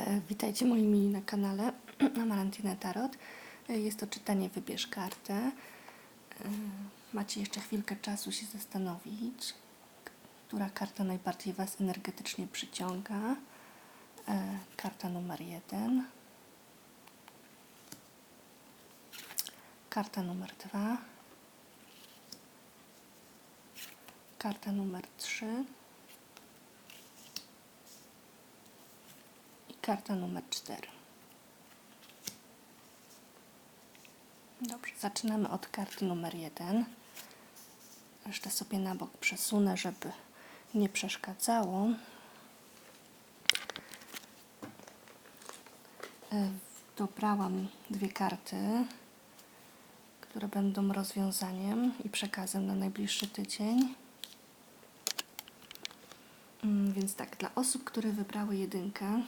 E, Witajcie moi mili na kanale Amarantina Tarot. E, Jest to czytanie Wybierz kartę. E, Macie jeszcze chwilkę czasu się zastanowić, która karta najbardziej Was energetycznie przyciąga. Karta numer jeden. Karta numer dwa. Karta numer trzy. Karta numer 4. Dobrze, zaczynamy od karty numer 1. Jeszcze sobie na bok przesunę, żeby nie przeszkadzało. E, Dobrałam dwie karty, które będą rozwiązaniem i przekazem na najbliższy tydzień. Mm, Więc tak, dla osób, które wybrały jedynkę,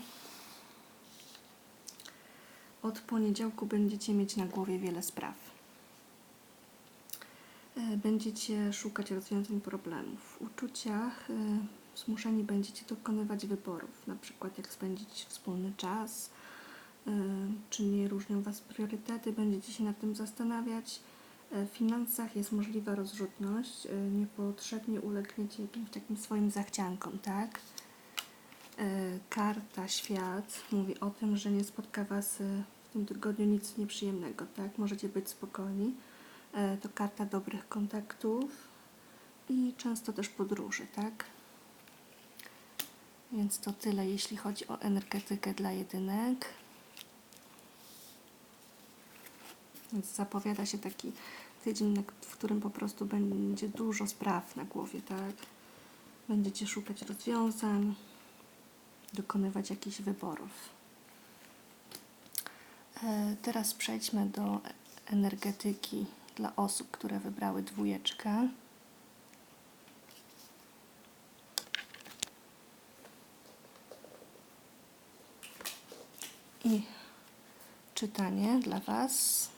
od poniedziałku będziecie mieć na głowie wiele spraw. E, Będziecie szukać rozwiązań problemów. W uczuciach e, zmuszeni będziecie dokonywać wyborów, na przykład jak spędzić wspólny czas, e, czy nie różnią Was priorytety, będziecie się nad tym zastanawiać. W finansach jest możliwa rozrzutność, niepotrzebnie ulegniecie jakimś takim swoim zachciankom, tak? Karta Świat mówi o tym, że nie spotka Was tym tygodniu nic nieprzyjemnego, tak? Możecie być spokojni. E, To karta dobrych kontaktów i często też podróży, tak? Więc to tyle, jeśli chodzi o energetykę dla jedynek. Więc zapowiada się taki tydzień, w którym po prostu będzie dużo spraw na głowie, tak? Będziecie szukać rozwiązań, dokonywać jakichś wyborów. E, Teraz przejdźmy do energetyki dla osób, które wybrały dwójeczkę. I czytanie dla Was.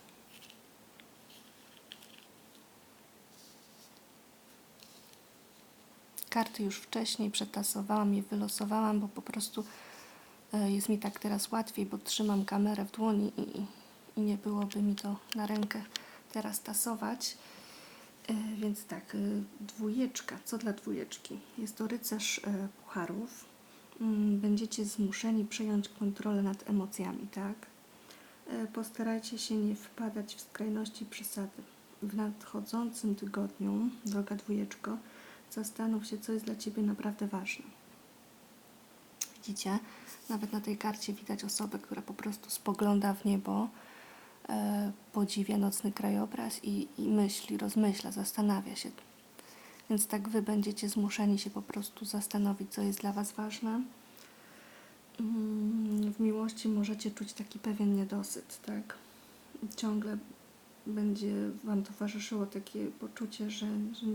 Karty już wcześniej przetasowałam je, wylosowałam, bo po prostu jest mi tak teraz łatwiej, bo trzymam kamerę w dłoni i, i nie byłoby mi to na rękę teraz tasować. E, Więc tak, e, dwójeczka. Co dla dwójeczki? Jest to rycerz e, pucharów. Mm, Będziecie zmuszeni przejąć kontrolę nad emocjami, tak? E, Postarajcie się nie wpadać w skrajności przesady. W nadchodzącym tygodniu, droga dwójeczko, zastanów się, co jest dla Ciebie naprawdę ważne. Widzicie? Nawet na tej karcie widać osobę, która po prostu spogląda w niebo, e, podziwia nocny krajobraz i, i myśli, rozmyśla, zastanawia się. Więc tak Wy będziecie zmuszeni się po prostu zastanowić, co jest dla Was ważne. Mm, W miłości możecie czuć taki pewien niedosyt, tak? Ciągle będzie Wam towarzyszyło takie poczucie, że, że,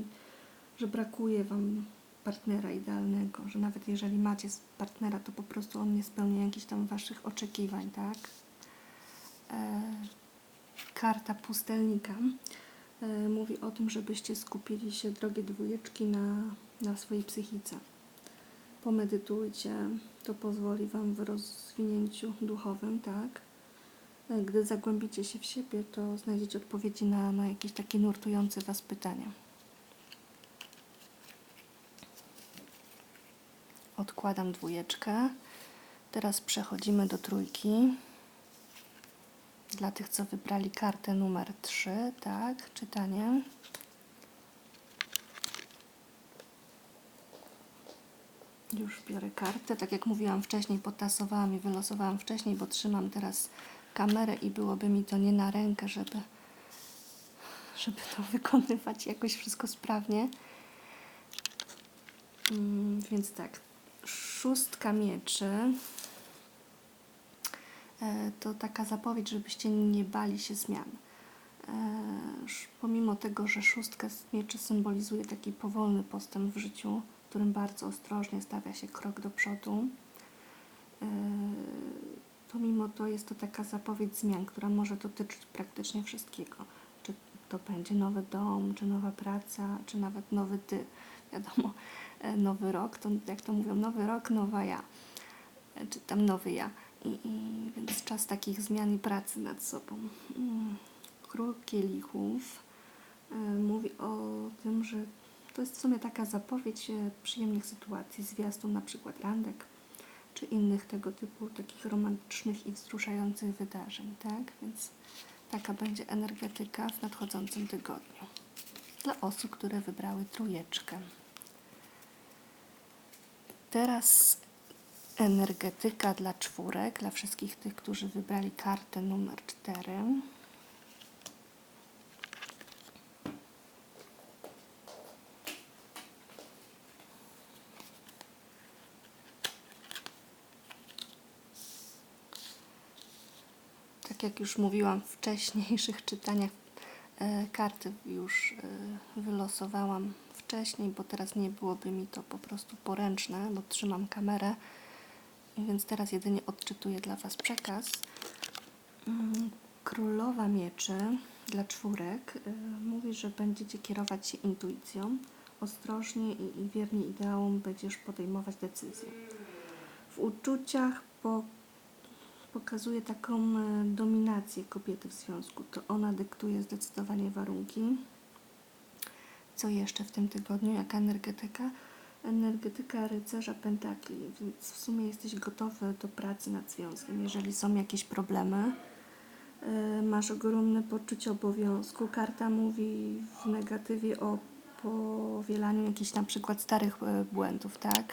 że brakuje Wam partnera idealnego, że nawet jeżeli macie partnera, to po prostu on nie spełnia jakichś tam Waszych oczekiwań, tak? E, karta pustelnika e, mówi o tym, żebyście skupili się, drogie dwójeczki, na, na swojej psychice. Pomedytujcie, to pozwoli Wam w rozwinięciu duchowym, tak? E, Gdy zagłębicie się w siebie, to znajdziecie odpowiedzi na, na jakieś takie nurtujące Was pytania. Odkładam dwójeczkę. Teraz przechodzimy do trójki. Dla tych, co wybrali kartę numer 3, tak, czytanie. Już biorę kartę. Tak jak mówiłam wcześniej, potasowałam i wylosowałam wcześniej, bo trzymam teraz kamerę i byłoby mi to nie na rękę, żeby, żeby to wykonywać jakoś wszystko sprawnie. Mm, więc tak, szóstka mieczy e, to taka zapowiedź, żebyście nie bali się zmian. E, Pomimo tego, że szóstka mieczy symbolizuje taki powolny postęp w życiu, w którym bardzo ostrożnie stawia się krok do przodu, e, to mimo to jest to taka zapowiedź zmian, która może dotyczyć praktycznie wszystkiego. Czy to będzie nowy dom, czy nowa praca, czy nawet nowy ty. Wiadomo, e, nowy rok, to jak to mówią, nowy rok, nowa ja. e, czy tam nowy ja. Więc czas takich zmian i pracy nad sobą. Mm. Król kielichów e, mówi o tym, że to jest w sumie taka zapowiedź e, przyjemnych sytuacji, zwiastun na przykład randek, czy innych tego typu takich romantycznych i wzruszających wydarzeń, tak? Więc taka będzie energetyka w nadchodzącym tygodniu dla osób, które wybrały trójeczkę. Teraz energetyka dla czwórek, dla wszystkich tych, którzy wybrali kartę numer 4. Tak jak już mówiłam w wcześniejszych czytaniach, e, karty już e, wylosowałam wcześniej, bo teraz nie byłoby mi to po prostu poręczne, bo trzymam kamerę, więc teraz jedynie odczytuję dla Was przekaz. Mm, Królowa mieczy dla czwórek e, mówi, że będziecie kierować się intuicją, ostrożnie i, wiernie ideałom będziesz podejmować decyzje. W uczuciach po pokazuje taką e, dominację kobiety w związku. To ona dyktuje zdecydowanie warunki. Co jeszcze w tym tygodniu? Jaka energetyka? Energetyka rycerza pentakli, więc w sumie jesteś gotowy do pracy nad związkiem. Jeżeli są jakieś problemy, e, masz ogromne poczucie obowiązku. Karta mówi w negatywie o powielaniu jakichś na przykład starych e, błędów, tak?